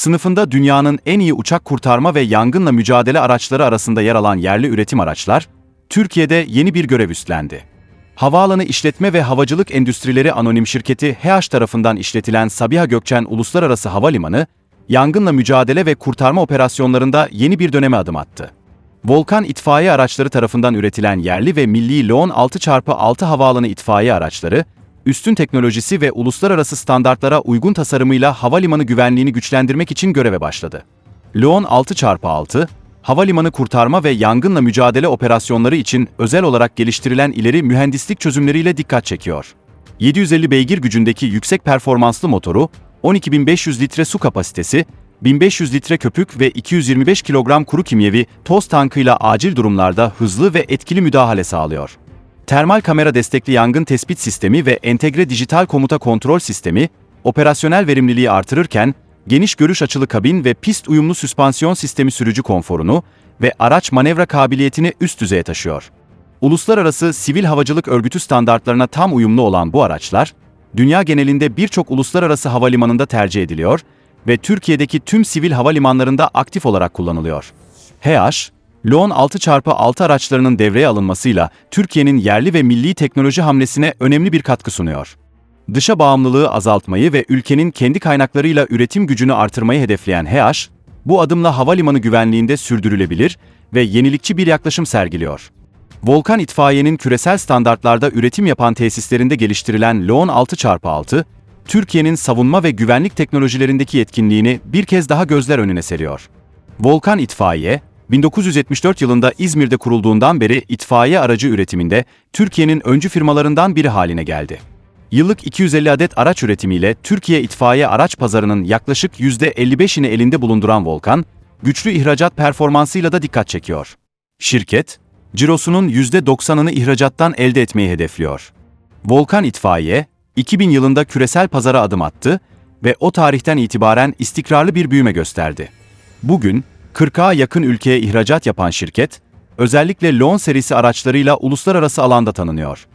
Sınıfında dünyanın en iyi uçak kurtarma ve yangınla mücadele araçları arasında yer alan yerli üretim araçlar, Türkiye'de yeni bir görev üstlendi. Havaalanı İşletme ve Havacılık Endüstrileri Anonim Şirketi HEAŞ tarafından işletilen Sabiha Gökçen Uluslararası Havalimanı, yangınla mücadele ve kurtarma operasyonlarında yeni bir döneme adım attı. Volkan itfaiye araçları tarafından üretilen yerli ve milli Leon 6x6 havaalanı itfaiye araçları, üstün teknolojisi ve uluslararası standartlara uygun tasarımıyla havalimanı güvenliğini güçlendirmek için göreve başladı. Leon 6x6, havalimanı kurtarma ve yangınla mücadele operasyonları için özel olarak geliştirilen ileri mühendislik çözümleriyle dikkat çekiyor. 750 beygir gücündeki yüksek performanslı motoru, 12.500 litre su kapasitesi, 1500 litre köpük ve 225 kilogram kuru kimyevi toz tankıyla acil durumlarda hızlı ve etkili müdahale sağlıyor. Termal kamera destekli yangın tespit sistemi ve entegre dijital komuta kontrol sistemi, operasyonel verimliliği artırırken, geniş görüş açılı kabin ve pist uyumlu süspansiyon sistemi sürücü konforunu ve araç manevra kabiliyetini üst düzeye taşıyor. Uluslararası Sivil Havacılık Örgütü standartlarına tam uyumlu olan bu araçlar, dünya genelinde birçok uluslararası havalimanında tercih ediliyor ve Türkiye'deki tüm sivil havalimanlarında aktif olarak kullanılıyor. HEAŞ, Leon 6x6 araçlarının devreye alınmasıyla Türkiye'nin yerli ve milli teknoloji hamlesine önemli bir katkı sunuyor. Dışa bağımlılığı azaltmayı ve ülkenin kendi kaynaklarıyla üretim gücünü artırmayı hedefleyen HEAŞ, bu adımla havalimanı güvenliğinde sürdürülebilir ve yenilikçi bir yaklaşım sergiliyor. Volkan İtfaiye'nin küresel standartlarda üretim yapan tesislerinde geliştirilen Leon 6x6, Türkiye'nin savunma ve güvenlik teknolojilerindeki yetkinliğini bir kez daha gözler önüne seriyor. Volkan İtfaiye, 1974 yılında İzmir'de kurulduğundan beri itfaiye aracı üretiminde Türkiye'nin öncü firmalarından biri haline geldi. Yıllık 250 adet araç üretimiyle Türkiye itfaiye araç pazarının yaklaşık %55'ini elinde bulunduran Volkan, güçlü ihracat performansıyla da dikkat çekiyor. Şirket, cirosunun %90'ını ihracattan elde etmeyi hedefliyor. Volkan İtfaiye, 2000 yılında küresel pazara adım attı ve o tarihten itibaren istikrarlı bir büyüme gösterdi. Bugün, 40'a yakın ülkeye ihracat yapan şirket, özellikle Leon serisi araçlarıyla uluslararası alanda tanınıyor.